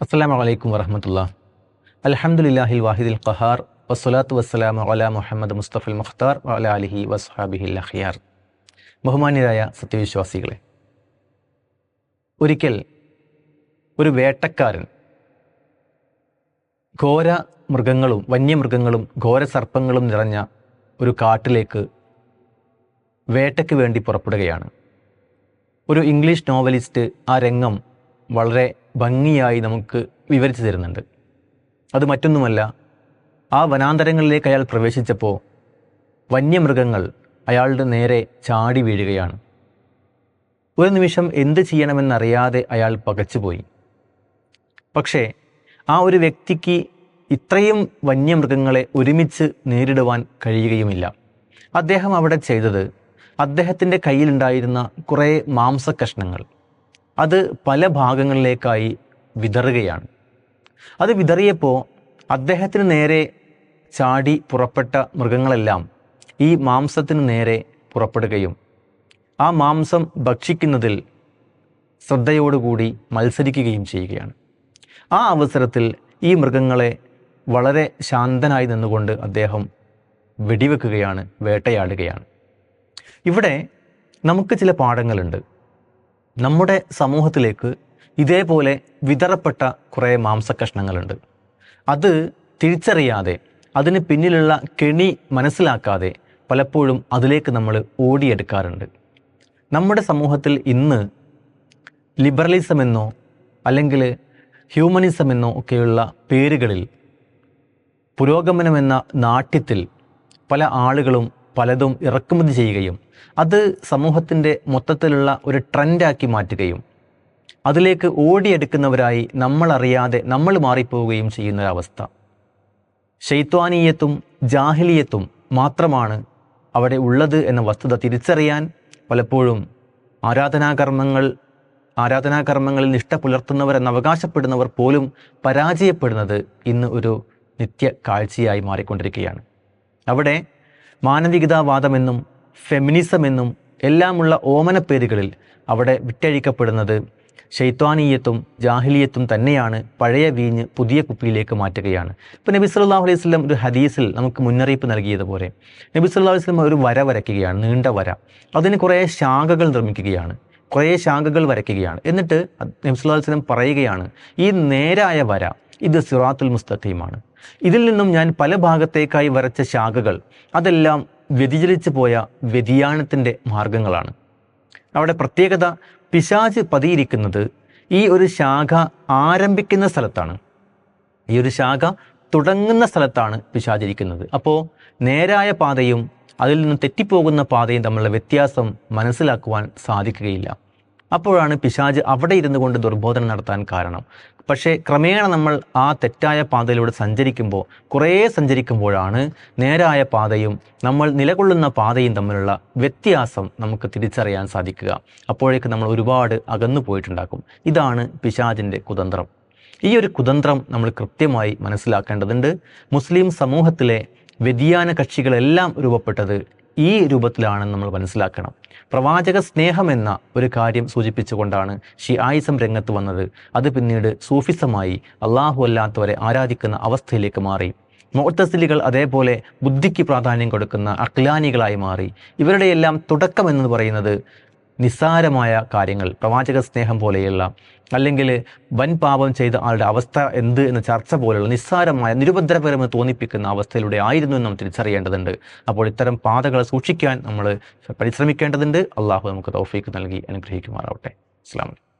അസ്സലാമു അലൈക്കും വറഹമത്തുള്ള അൽഹംദുലില്ലാഹിൽ വാഹിദിൽ ഖഹാർ വസ്സലാത്തു വസ്സലാമു അല മുഹമ്മദ് മുസ്തഫൽ മുഖ്താർ അല അലിഹി വസ്ഹാബിഹിൽ അഖിയാർ. ബഹുമാന്യരായ സത്യവിശ്വാസികളെ ഒരിക്കൽ ഒരു വേട്ടക്കാരൻ ഘോര മൃഗങ്ങളും വന്യമൃഗങ്ങളും ഘോര സർപ്പങ്ങളും നിറഞ്ഞ ഒരു കാട്ടിലേക്ക് വേട്ടയ്ക്ക് വേണ്ടി പുറപ്പെടുകയാണ്. ഒരു ഇംഗ്ലീഷ് നോവലിസ്റ്റ് ആ രംഗം വളരെ ഭംഗിയായി നമുക്ക് വിവരിച്ചു തരുന്നുണ്ട്. അത് മറ്റൊന്നുമല്ല ആ വനാന്തരങ്ങളിലേക്ക് അയാൾ പ്രവേശിച്ചപ്പോൾ വന്യമൃഗങ്ങൾ അയാളുടെ നേരെ ചാടി വീഴുകയാണ്. ഒരു നിമിഷം എന്ത് ചെയ്യണമെന്നറിയാതെ അയാൾ പകച്ചുപോയി. പക്ഷേ ആ ഒരു വ്യക്തിക്ക് ഇത്രയും വന്യമൃഗങ്ങളെ ഒരുമിച്ച് നേരിടുവാൻ കഴിയുകയുമില്ല. അദ്ദേഹം അവിടെ ചെയ്തത് അദ്ദേഹത്തിന്റെ കയ്യിലുണ്ടായിരുന്ന കുറേ മാംസക്കഷ്ണങ്ങൾ അത് പല ഭാഗങ്ങളിലേക്കായി വിതറുകയാണ്. അത് വിതറിയപ്പോൾ അദ്ദേഹത്തിന് നേരെ ചാടി പുറപ്പെട്ട മൃഗങ്ങളെല്ലാം ഈ മാംസത്തിന് നേരെ പുറപ്പെടുകയും ആ മാംസം ഭക്ഷിക്കുന്നതിൽ ശ്രദ്ധയോടുകൂടി മത്സരിക്കുകയും ചെയ്യുകയാണ്. ആ അവസരത്തിൽ ഈ മൃഗങ്ങളെ വളരെ ശാന്തനായി നിന്നുകൊണ്ട് അദ്ദേഹം വെടിവെക്കുകയാണ് വേട്ടയാടുകയാണ്. ഇവിടെ നമുക്ക് ചില പാഠങ്ങളുണ്ട്. നമ്മുടെ സമൂഹത്തിലേക്ക് ഇതേപോലെ വിതറപ്പെട്ട കുറേ മാംസകഷ്ണങ്ങളുണ്ട് അത് തിരിച്ചറിയാതെ അതിന് പിന്നിലുള്ള കെണി മനസ്സിലാക്കാതെ പലപ്പോഴും അതിലേക്ക് നമ്മൾ ഓടിയെടുക്കാറുണ്ട്. നമ്മുടെ സമൂഹത്തിൽ ഇന്ന് ലിബറലിസം എന്നോ അല്ലെങ്കിൽ ഹ്യൂമനിസം എന്നോ ഒക്കെയുള്ള പേരുകളിൽ പുരോഗമനമെന്ന നാട്യത്തിൽ പല ആളുകളും പലതും ഇറക്കുമതി ചെയ്യുകയും അത് സമൂഹത്തിന്റെ മൊത്തത്തിലുള്ള ഒരു ട്രെൻഡാക്കി മാറ്റുകയും അതിലേക്ക് ഓടിയെടുക്കുന്നവരായി നമ്മളറിയാതെ നമ്മൾ മാറിപ്പോവുകയും ചെയ്യുന്നൊരവസ്ഥ. ശൈത്വാനീയത്തും ജാഹിലിയത്തും മാത്രമാണ് അവിടെ ഉള്ളത് എന്ന വസ്തുത തിരിച്ചറിയാൻ പലപ്പോഴും ആരാധനാകർമ്മങ്ങൾ ആരാധനാകർമ്മങ്ങളിൽ നിഷ്ഠ പുലർത്തുന്നവരെന്ന് അവകാശപ്പെടുന്നവർ പോലും പരാജയപ്പെടുന്നത് ഇന്ന് ഒരു നിത്യ കാഴ്ചയായി മാറിക്കൊണ്ടിരിക്കുകയാണ്. അവിടെ മാനവികതാവാദമെന്നും ഫെമിനിസമെന്നും എല്ലാമുള്ള ഓമന പേരുകളിൽ അവിടെ വിറ്റഴിക്കപ്പെടുന്നത് ശൈത്വാനീയത്തും ജാഹിലിയത്തും തന്നെയാണ് പഴയ വീഞ്ഞ് പുതിയ കുപ്പിയിലേക്ക് മാറ്റുകയാണ്. ഇപ്പോൾ നബി സല്ലല്ലാഹു അലൈഹി സ്വലം ഒരു ഹദീസിൽ നമുക്ക് മുന്നറിയിപ്പ് നൽകിയതുപോലെ നബി സല്ലല്ലാഹു അലൈഹി സ്വലം ഒരു വര വരയ്ക്കുകയാണ് നീണ്ട വര. അതിന് കുറേ ശാഖകൾ നിർമ്മിക്കുകയാണ് കുറേ ശാഖകൾ വരയ്ക്കുകയാണ്. എന്നിട്ട് നബി സല്ലല്ലാഹു അലൈഹി സ്വലം പറയുകയാണ് ഈ നേരായ വര ഇത് സിറാത്തുൽ മുസ്തഖീമാണ്. ഇതിൽ നിന്നും ഞാൻ പല ഭാഗത്തേക്കായി വരച്ച ശാഖകൾ അതെല്ലാം വ്യതിചലിച്ചു പോയ വ്യതിയാനത്തിന്റെ മാർഗങ്ങളാണ്. അവിടെ പ്രത്യേകത പിശാച് പതിയിരിക്കുന്നത് ഈ ഒരു ശാഖ ആരംഭിക്കുന്ന സ്ഥലത്താണ്. ഈ ഒരു ശാഖ തുടങ്ങുന്ന സ്ഥലത്താണ് പിശാചിരിക്കുന്നത്. അപ്പോൾ നേരായ പാതയും അതിൽ നിന്ന് തെറ്റിപ്പോകുന്ന പാതയും തമ്മിലുള്ള വ്യത്യാസം മനസ്സിലാക്കുവാൻ സാധിക്കുകയില്ല. അപ്പോഴാണ് പിശാജ് അവിടെ ഇരുന്നു കൊണ്ട് ദുർബോധനം നടത്താൻ കാരണം. പക്ഷേ ക്രമേണ നമ്മൾ ആ തെറ്റായ പാതയിലൂടെ സഞ്ചരിക്കുമ്പോൾ കുറേ സഞ്ചരിക്കുമ്പോഴാണ് നേരായ പാതയും നമ്മൾ നിലകൊള്ളുന്ന പാതയും തമ്മിലുള്ള വ്യത്യാസം നമുക്ക് തിരിച്ചറിയാൻ സാധിക്കുക. അപ്പോഴേക്ക് നമ്മൾ ഒരുപാട് അകന്നു പോയിട്ടുണ്ടാക്കും ഇതാണ് പിശാജിന്റെ കുതന്ത്രം. ഈ ഒരു കുതന്ത്രം നമ്മൾ കൃത്യമായി മനസ്സിലാക്കേണ്ടതുണ്ട്. മുസ്ലിം സമൂഹത്തിലെ വ്യതിയാന കക്ഷികളെല്ലാം രൂപപ്പെട്ടത് ഈ രൂപത്തിലാണ് നമ്മൾ മനസ്സിലാക്കണം. പ്രവാചക സ്നേഹം എന്ന ഒരു കാര്യം സൂചിപ്പിച്ചുകൊണ്ടാണ് ഷിയായിസം രംഗത്ത് വന്നത്. അത് പിന്നീട് സൂഫിസമായി അള്ളാഹു അല്ലാത്തവരെ ആരാധിക്കുന്ന അവസ്ഥയിലേക്ക് മാറി. മുഅത്തസിലികൾ അതേപോലെ ബുദ്ധിക്ക് പ്രാധാന്യം കൊടുക്കുന്ന അക്ലാനികളായി മാറി. ഇവരുടെയെല്ലാം തുടക്കം എന്ന് പറയുന്നത് നിസ്സാരമായ കാര്യങ്ങൾ പ്രവാചക സ്നേഹം പോലെയുള്ള അല്ലെങ്കിൽ വൻ പാപം ചെയ്ത ആളുടെ അവസ്ഥ എന്ത് എന്ന ചർച്ച പോലെയുള്ള നിസ്സാരമായ നിരുപദ്രപരമെന്ന് തോന്നിപ്പിക്കുന്ന അവസ്ഥയിലൂടെ ആയിരുന്നു എന്ന് നാം തിരിച്ചറിയേണ്ടതുണ്ട്. അപ്പോൾ ഇത്തരം പാതകളെ സൂക്ഷിക്കാൻ നമ്മൾ പരിശ്രമിക്കേണ്ടതുണ്ട്. അള്ളാഹു നമുക്ക് തൗഫീക്ക് നൽകി അനുഗ്രഹിക്കുമാറാവട്ടെ. അസ്ലാം